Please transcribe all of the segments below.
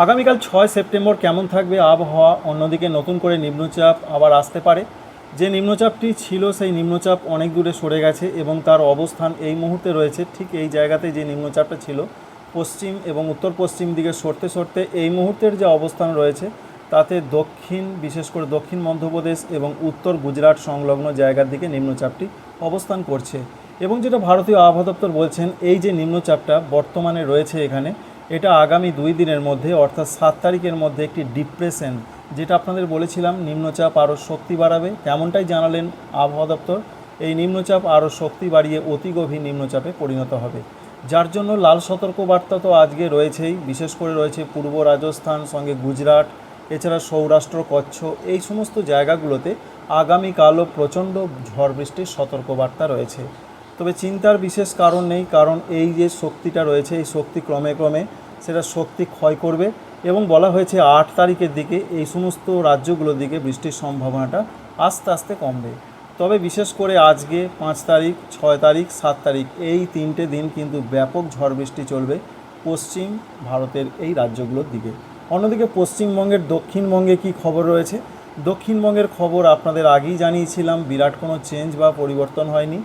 আগামীকাল ছয় সেপ্টেম্বর কেমন থাকবে আবহাওয়া? অন্যদিকে নতুন করে নিম্নচাপ আবার আসতে পারে। যে নিম্নচাপটি ছিল, সেই নিম্নচাপ অনেক দূরে সরে গেছে এবং তার অবস্থান এই মুহূর্তে রয়েছে। ঠিক এই জায়গাতে যে নিম্নচাপটা ছিল, পশ্চিম এবং উত্তর পশ্চিম দিকে সরতে সরতে এই মুহূর্তের যে অবস্থান রয়েছে, তাতে দক্ষিণ, বিশেষ করে দক্ষিণ মধ্যপ্রদেশ এবং উত্তর গুজরাট সংলগ্ন জায়গার দিকে নিম্নচাপটি অবস্থান করছে। এবং যেটা ভারতীয় আবহাওয়া দপ্তর বলছেন, এই যে নিম্নচাপটা বর্তমানে রয়েছে এখানে এটা আগামী দুই দিনের মধ্যে, অর্থাৎ সাত তারিখের মধ্যে একটি ডিপ্রেশন যেটা আপনাদের বলেছিলাম, নিম্নচাপ আরও শক্তি বাড়াবে। তেমনটাই জানালেন আবহাওয়া দপ্তর, এই নিম্নচাপ আরও শক্তি বাড়িয়ে অতি গভীর নিম্নচাপে পরিণত হবে। যার জন্য লাল সতর্কবার্তা তো আজকে রয়েছেই, বিশেষ করে রয়েছে পূর্ব রাজস্থান, সঙ্গে গুজরাট, এছাড়া সৌরাষ্ট্র, কচ্ছ, এই সমস্ত জায়গাগুলোতে আগামীকালও প্রচণ্ড ঝড় বৃষ্টির সতর্কবার্তা রয়েছে। তবে চিন্তার বিশেষ কারণ নেই, কারণ এই যে শক্তিটা রয়েছে, এই শক্তি ক্রমে ক্রমে সেটা শক্তি ক্ষয় করবে এবং বলা হয়েছে আট তারিখের দিকে এই সমস্ত রাজ্যগুলোর দিকে বৃষ্টির সম্ভাবনাটা আস্তে আস্তে কমবে। তবে বিশেষ করে আজকে পাঁচ তারিখ, ছয় তারিখ, সাত তারিখ, এই তিনটে দিন কিন্তু ব্যাপক ঝড় বৃষ্টি চলবে পশ্চিম ভারতের এই রাজ্যগুলোর দিকে। অন্যদিকে পশ্চিমবঙ্গের দক্ষিণবঙ্গে কি খবর রয়েছে? দক্ষিণবঙ্গের খবর আপনাদের আগেই জানিয়েছিলাম, বিরাট কোনো চেঞ্জ বা পরিবর্তন হয়নি।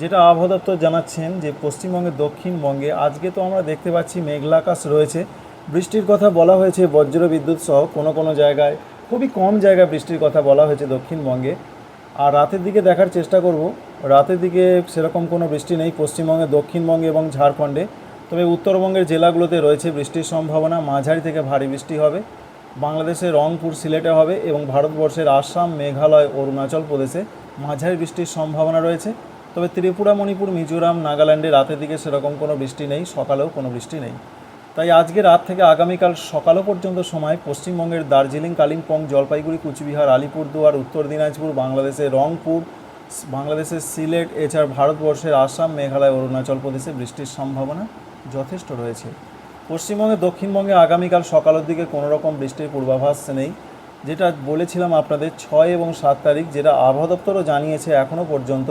যেটা আবহাওয়া দপ্তর জানাচ্ছেন যে পশ্চিমবঙ্গের দক্ষিণবঙ্গে, আজকে তো আমরা দেখতে পাচ্ছি মেঘলাকাশ রয়েছে। বৃষ্টির কথা বলা হয়েছে, বজ্র বিদ্যুৎ সহ কোনো কোনো জায়গায়। খুবই কম জায়গায় বৃষ্টির কথা বলা হয়েছে দক্ষিণবঙ্গে। আর রাতের দিকে দেখার চেষ্টা করব। রাতের দিকে সেরকম কোনো বৃষ্টি নেই পশ্চিমবঙ্গে, দক্ষিণবঙ্গে এবং ঝাড়খণ্ডে। তবে উত্তরবঙ্গের জেলাগুলোতে রয়েছে বৃষ্টির সম্ভাবনা। মাঝারি থেকে ভারী বৃষ্টি হবে। বাংলাদেশের রংপুর, সিলেটে হবে এবং ভারতবর্ষের আসাম, মেঘালয়, অরুণাচল প্রদেশে মাঝারি বৃষ্টির সম্ভাবনা রয়েছে। তবে ত্রিপুরা, মণিপুর, মিজোরাম, নাগাল্যান্ডে রাতের দিকে সেরকম কোনো বৃষ্টি নেই, সকালেও কোনো বৃষ্টি নেই। তাই আজকে রাত থেকে আগামীকাল সকালও পর্যন্ত সময় পশ্চিমবঙ্গের দার্জিলিং, কালিম্পং, জলপাইগুড়ি, কুচবিহার, আলিপুরদুয়ার, উত্তর দিনাজপুর বাংলাদেশের রংপুর বাংলাদেশের সিলেট, এছাড়া ভারতবর্ষের আসাম, মেঘালয়, অরুণাচল প্রদেশে বৃষ্টির সম্ভাবনা যথেষ্ট রয়েছে। পশ্চিমবঙ্গে, দক্ষিণবঙ্গে আগামীকাল সকালের দিকে কোনো রকম বৃষ্টির পূর্বাভাস নেই, যেটা বলেছিলাম আপনাদের ছয় এবং সাত তারিখ, যেটা আবহাওয়া দপ্তরও জানিয়েছে এখনও পর্যন্ত।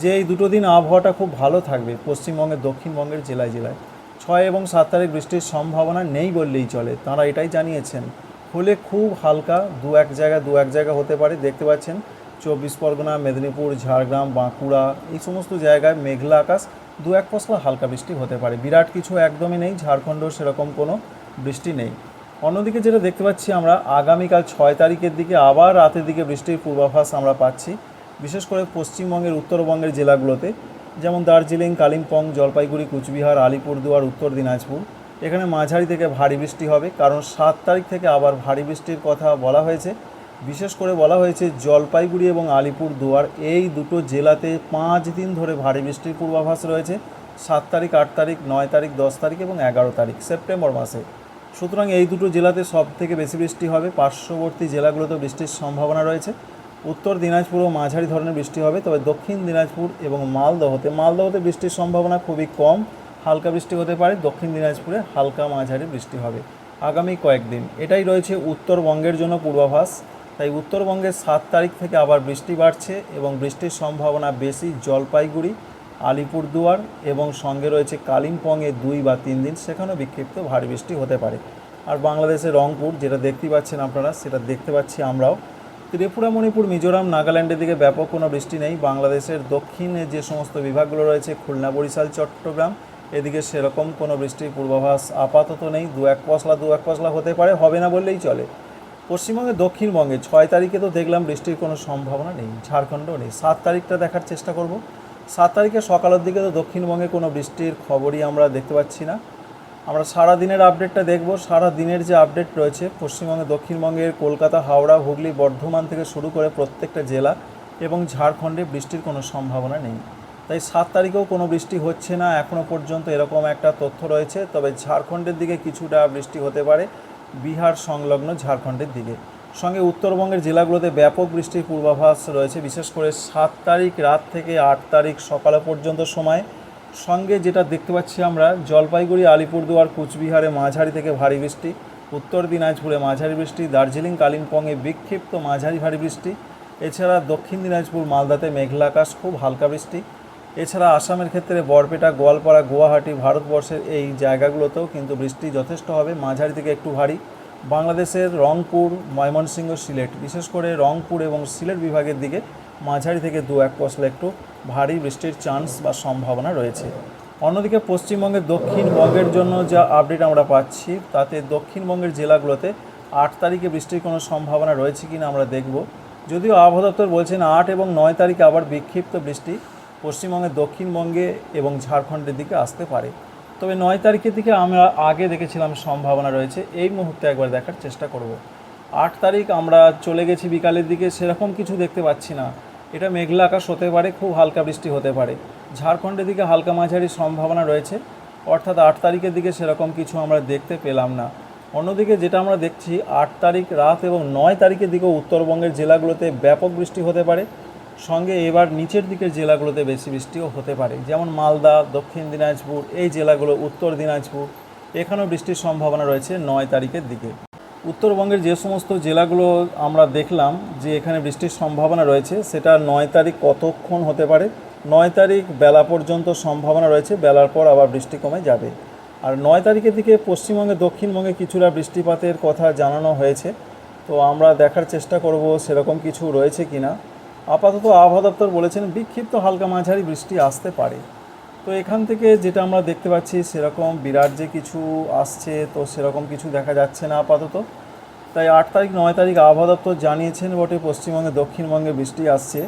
যে এই দুটো দিন আবহাওয়াটা খুব ভালো থাকবে পশ্চিমবঙ্গের, দক্ষিণবঙ্গের, জেলায় জেলায়। ছয় এবং সাত তারিখ বৃষ্টির সম্ভাবনা নেই বললেই চলে। তাঁরা এটাই জানিয়েছেন। হলে খুব হালকা দু এক জায়গা, দু এক জায়গা হতে পারে। দেখতে পাচ্ছেন চব্বিশ পরগনা, মেদিনীপুর, ঝাড়গ্রাম, বাঁকুড়া এই সমস্ত জায়গায় মেঘলা আকাশ, দু এক পশলা হালকা বৃষ্টি হতে পারে। বিরাট কিছু একদমই নেই, ঝাড়খণ্ডেও সেরকম কোনো বৃষ্টি নেই। অন্যদিকে যেটা দেখতে পাচ্ছি আমরা, আগামীকাল ছয় তারিখের দিকে আবার রাতের দিকে বৃষ্টির পূর্বাভাস আমরা পাচ্ছি। বিশেষ করে পশ্চিমবঙ্গের, উত্তরবঙ্গের জেলাগুলোতে, যেমন দার্জিলিং, কালিম্পং, জলপাইগুড়ি, কুচবিহার, আলিপুরদুয়ার, উত্তর দিনাজপুর। এখানে মাঝারি থেকে ভারী বৃষ্টি হবে, কারণ সাত তারিখ থেকে আবার ভারী বৃষ্টির কথা বলা হয়েছে। বিশেষ করে বলা হয়েছে জলপাইগুড়ি এবং আলিপুরদুয়ার, এই দুটো জেলাতে পাঁচ দিন ধরে ভারী বৃষ্টির পূর্বাভাস রয়েছে। সাত তারিখ, আট তারিখ, নয় তারিখ, দশ তারিখ এবং এগারো তারিখ, সেপ্টেম্বর মাসে। সুতরাং এই দুটো জেলাতে সব থেকে বেশি বৃষ্টি হবে। পার্শ্ববর্তী জেলাগুলোতে বৃষ্টির সম্ভাবনা রয়েছে। উত্তর দিনাজপুরও মাঝারি ধরনের বৃষ্টি হবে, তবে দক্ষিণ দিনাজপুর এবং মালদহতে মালদহতে বৃষ্টির সম্ভাবনা খুবই কম, হালকা বৃষ্টি হতে পারে, দক্ষিণ দিনাজপুরে হালকা মাঝারি বৃষ্টি হবে আগামী কয়েকদিন। এটাই রয়েছে উত্তরবঙ্গের জন্য পূর্বাভাস, তাই উত্তরবঙ্গের সাত তারিখ থেকে আবার বৃষ্টি বাড়ছে এবং বৃষ্টির সম্ভাবনা বেশি জলপাইগুড়ি, আলিপুরদুয়ার এবং সঙ্গে রয়েছে কালিম্পংয়ে দুই বা তিন দিন, সেখানেও বিক্ষিপ্ত ভারী বৃষ্টি হতে পারে। আর বাংলাদেশের রংপুর, যেটা দেখতে পাচ্ছেন আপনারা, সেটা দেখতে পাচ্ছি আমরাও। ত্রিপুরা, মণিপুর, মিজোরাম, নাগাল্যান্ডের দিকে ব্যাপক কোনো বৃষ্টি নেই। বাংলাদেশের দক্ষিণে যে সমস্ত বিভাগগুলো রয়েছে, খুলনা, বরিশাল, চট্টগ্রাম, এদিকে সেরকম কোনো বৃষ্টির পূর্বাভাস আপাতত নেই। দু এক পশলা, দু এক পশলা হতে পারে, হবে না বললেই চলে। পশ্চিমবঙ্গে দক্ষিণবঙ্গে ছয় তারিখে তো দেখলাম বৃষ্টির কোনো সম্ভাবনা নেই, ঝাড়খণ্ডও নেই। সাত তারিখটা দেখার চেষ্টা করব। সাত তারিখে সকালের দিকে তো দক্ষিণবঙ্গে কোনো বৃষ্টির খবরই আমরা দেখতে পাচ্ছি না। আমরা সারা দিনের আপডেটটা দেখব। সারা দিনের যে আপডেট রয়েছে, পশ্চিমবঙ্গে দক্ষিণবঙ্গের কলকাতা, হাওড়া, হুগলি, বর্ধমান থেকে শুরু করে প্রত্যেকটা জেলা এবং ঝাড়খণ্ডে বৃষ্টির কোনো সম্ভাবনা নেই। তাই সাত তারিখেও কোনো বৃষ্টি হচ্ছে না এখনও পর্যন্ত এরকম একটা তথ্য রয়েছে। তবে ঝাড়খণ্ডের দিকে কিছুটা বৃষ্টি হতে পারে, বিহার সংলগ্ন ঝাড়খণ্ডের দিকে। সঙ্গে উত্তরবঙ্গের জেলাগুলোতে ব্যাপক বৃষ্টির পূর্বাভাস রয়েছে। বিশেষ করে সাত তারিখ রাত থেকে আট তারিখ সকালে পর্যন্ত সময় সঙ্গে যেটা দেখতে পাচ্ছি আমরা, জলপাইগুড়ি, আলিপুরদুয়ার, কুচবিহারে মাঝারি থেকে ভারী বৃষ্টি, উত্তর দিনাজপুরে মাঝারি বৃষ্টি, দার্জিলিং, কালিম্পংয়ে বিক্ষিপ্ত মাঝারি ভারী বৃষ্টি, এছাড়া দক্ষিণ দিনাজপুর, মালদাতে মেঘলা আকাশ, খুব হালকা বৃষ্টি। এছাড়া আসামের ক্ষেত্রে বরপেটা, গোয়ালপাড়া, গুয়াহাটি ভারতবর্ষের এই জায়গাগুলোতেও কিন্তু বৃষ্টি যথেষ্ট হবে, মাঝারি থেকে একটু ভারী। বাংলাদেশের রংপুর, ময়মনসিংহ, সিলেট, বিশেষ করে রংপুর এবং সিলেট বিভাগের দিকে মাঝারি থেকে দু এক পশলা একটু ভারী বৃষ্টির চান্স বা সম্ভাবনা রয়েছে। অন্যদিকে পশ্চিমবঙ্গের দক্ষিণবঙ্গের জন্য যা আপডেট আমরা পাচ্ছি, তাতে দক্ষিণবঙ্গের জেলাগুলোতে আট তারিখে বৃষ্টির কোনো সম্ভাবনা রয়েছে কি না আমরা দেখব। যদিও আবহাওয়া দপ্তর বলছেন আট এবং নয় তারিখে আবার বিক্ষিপ্ত বৃষ্টি পশ্চিমবঙ্গের দক্ষিণবঙ্গে এবং ঝাড়খণ্ডের দিকে আসতে পারে। তবে নয় তারিখের দিকে আমরা আগে দেখেছিলাম সম্ভাবনা রয়েছে। এই মুহূর্তে একবার দেখার চেষ্টা করব। আট তারিখ আমরা চলে গেছি বিকালের দিকে, সেরকম কিছু দেখতে পাচ্ছি না। এটা মেঘলা আকাশ হতে পারে, খুব হালকা বৃষ্টি হতে পারে। ঝাড়খণ্ডের দিকে হালকা মাঝারি সম্ভাবনা রয়েছে, অর্থাৎ আট তারিখের দিকে সেরকম কিছু আমরা দেখতে পেলাম না। অন্যদিকে যেটা আমরা দেখছি, আট তারিখ রাত এবং নয় তারিখের দিকেও উত্তরবঙ্গের জেলাগুলোতে ব্যাপক বৃষ্টি হতে পারে। সঙ্গে এবার নিচের দিকের জেলাগুলোতে বেশি বৃষ্টিও হতে পারে, যেমন মালদা, দক্ষিণ দিনাজপুর, এই জেলাগুলো, উত্তর দিনাজপুর। এখানেও বৃষ্টির সম্ভাবনা রয়েছে নয় তারিখের দিকে। উত্তরবঙ্গের যে সমস্ত জেলাগুলো আমরা দেখলাম যে এখানে বৃষ্টির সম্ভাবনা রয়েছে, সেটা নয় তারিখ কতক্ষণ হতে পারে? নয় তারিখ বেলা পর্যন্ত সম্ভাবনা রয়েছে, বেলার পর আবার বৃষ্টি কমে যাবে। আর নয় তারিখের দিকে পশ্চিমবঙ্গে, দক্ষিণবঙ্গে কিছুটা বৃষ্টিপাতের কথা জানানো হয়েছে। তো আমরা দেখার চেষ্টা করব সেরকম কিছু রয়েছে কিনা। আপাতত আবহাওয়া দপ্তর বলেছেন, বিক্ষিপ্ত হালকা মাঝারি বৃষ্টি আসতে পারে। তো এখান থেকে যেটা আমরা দেখতে পাচ্ছি, সেরকম বিরাট যে কিছু আসছে, তো সেরকম কিছু দেখা যাচ্ছে না আপাতত। তাই আট তারিখ, নয় তারিখ আবহাওয়া দপ্তর জানিয়েছেন, বটে পশ্চিমবঙ্গে, দক্ষিণবঙ্গে বৃষ্টি আসছে।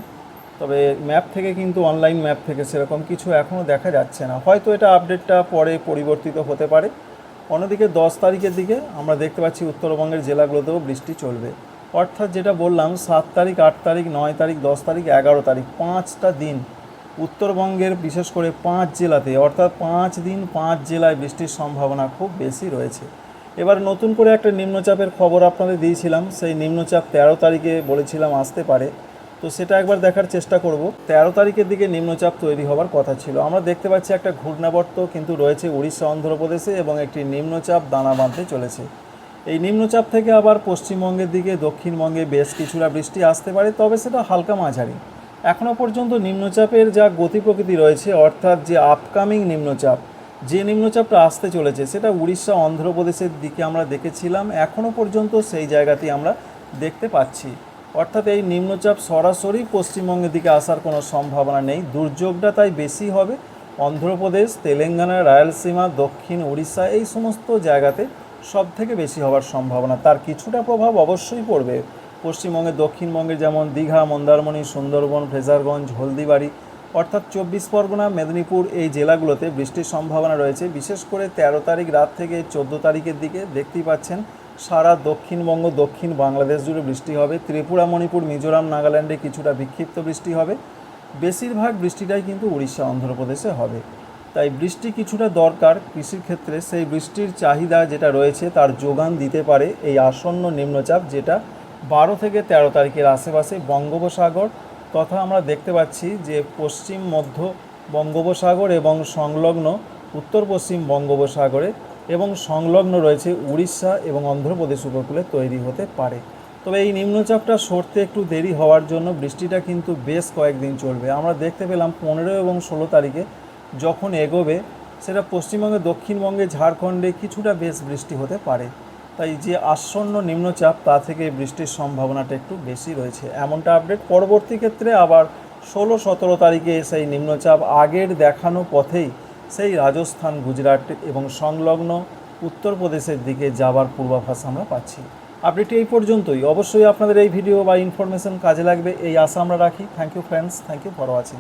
তবে ম্যাপ থেকে কিন্তু, অনলাইন ম্যাপ থেকে সেরকম কিছু এখনও দেখা যাচ্ছে না। হয়তো এটা আপডেটটা পরে পরিবর্তিত হতে পারে। অন্যদিকে দশ তারিখের দিকে আমরা দেখতে পাচ্ছি, উত্তরবঙ্গের জেলাগুলোতেও বৃষ্টি চলবে। অর্থাৎ যেটা বললাম, সাত তারিখ, আট তারিখ, নয় তারিখ, দশ তারিখ, এগারো তারিখ, পাঁচটা দিন উত্তরবঙ্গের বিশেষ করে পাঁচ জেলাতে, অর্থাৎ পাঁচ দিন পাঁচ জেলায় বৃষ্টির সম্ভাবনা খুব বেশি রয়েছে। এবার নতুন করে একটা নিম্নচাপের খবর আপনাদের দিয়েছিলাম, সেই নিম্নচাপ তেরো তারিখে বলেছিলাম আসতে পারে। তো সেটা একবার দেখার চেষ্টা করব। তেরো তারিখের দিকে নিম্নচাপ তৈরি হওয়ার কথা ছিল। আমরা দেখতে পাচ্ছি একটা ঘূর্ণাবর্ত কিন্তু রয়েছে উড়িষ্যা, অন্ধ্রপ্রদেশে এবং একটি নিম্নচাপ দানা বাঁধতে চলেছে। এই নিম্নচাপ থেকে আবার পশ্চিমবঙ্গের দিকে দক্ষিণবঙ্গে বেশ কিছুটা বৃষ্টি আসতে পারে, তবে সেটা হালকা মাঝারি। এখনও পর্যন্ত নিম্নচাপের যা গতি প্রকৃতি রয়েছে, অর্থাৎ যে আপকামিং নিম্নচাপ, যে নিম্নচাপটা আসতে চলেছে, সেটা উড়িষ্যা, অন্ধ্রপ্রদেশের দিকে আমরা দেখেছিলাম এখনও পর্যন্ত সেই জায়গাতেই আমরা দেখতে পাচ্ছি। অর্থাৎ এই নিম্নচাপ সরাসরি পশ্চিমবঙ্গের দিকে আসার কোনো সম্ভাবনা নেই। দুর্যোগটা তাই বেশি হবে। অন্ধ্রপ্রদেশ, তেলেঙ্গানা, রায়ালসীমা, দক্ষিণ উড়িষ্যা, এই সমস্ত জায়গাতে সব থেকে বেশি হওয়ার সম্ভাবনা। তার কিছুটা প্রভাব অবশ্যই পড়বে। পশ্চিমবঙ্গের দক্ষিণবঙ্গে যেমন দীঘা, মন্দারমণি, সুন্দরবন ফ্রেজারগঞ্জ হলদিবাড়ি, অর্থাৎ চব্বিশ পরগনা, মেদিনীপুর এই জেলাগুলোতে বৃষ্টির সম্ভাবনা রয়েছে। বিশেষ করে তেরো তারিখ রাত থেকে চোদ্দ তারিখের দিকে দেখতেই পাচ্ছেন সারা দক্ষিণবঙ্গ, দক্ষিণ বাংলাদেশ জুড়ে বৃষ্টি হবে। ত্রিপুরা, মণিপুর, মিজোরাম, নাগাল্যান্ডে কিছুটা বিক্ষিপ্ত বৃষ্টি হবে। বেশিরভাগ বৃষ্টিটাই কিন্তু উড়িষ্যা, অন্ধ্রপ্রদেশে হবে। তাই বৃষ্টি কিছুটা দরকার কৃষির ক্ষেত্রে। সেই বৃষ্টির চাহিদা যেটা রয়েছে, তার যোগান দিতে পারে এই আসন্ন নিম্নচাপ যেটা বারো থেকে তেরো তারিখের আশেপাশে বঙ্গোপসাগর তথা আমরা দেখতে পাচ্ছি যে পশ্চিম, মধ্য বঙ্গোপসাগর এবং সংলগ্ন উত্তর পশ্চিম বঙ্গোপসাগরে এবং সংলগ্ন রয়েছে উড়িষ্যা এবং অন্ধ্রপ্রদেশ উপকূলে তৈরি হতে পারে। তবে এই নিম্নচাপটা সরতে একটু দেরি হওয়ার জন্য বৃষ্টিটা কিন্তু বেশ কয়েকদিন চলবে। আমরা দেখতে পেলাম পনেরো এবং ষোলো তারিখে যখন এগোবে, সেটা পশ্চিমবঙ্গে দক্ষিণবঙ্গে, ঝাড়খণ্ডে কিছুটা বেশ বৃষ্টি হতে পারে। তাই যে আসন্ন নিম্নচাপ তা থেকে বৃষ্টির সম্ভাবনাটা একটু বেশি রয়েছে। এমনটা আপডেট পরবর্তী ক্ষেত্রে আবার ষোলো সতেরো তারিখে সেই নিম্নচাপ আগের দেখানো পথেই সেই রাজস্থান, গুজরাট এবং সংলগ্ন উত্তরপ্রদেশের দিকে যাবার পূর্বাভাস আমরা পাচ্ছি। আপডেটটি এই পর্যন্তই। অবশ্যই আপনাদের এই ভিডিও বা ইনফরমেশন কাজে লাগবে, এই আশা আমরা রাখি। Thank you friends thank you for watching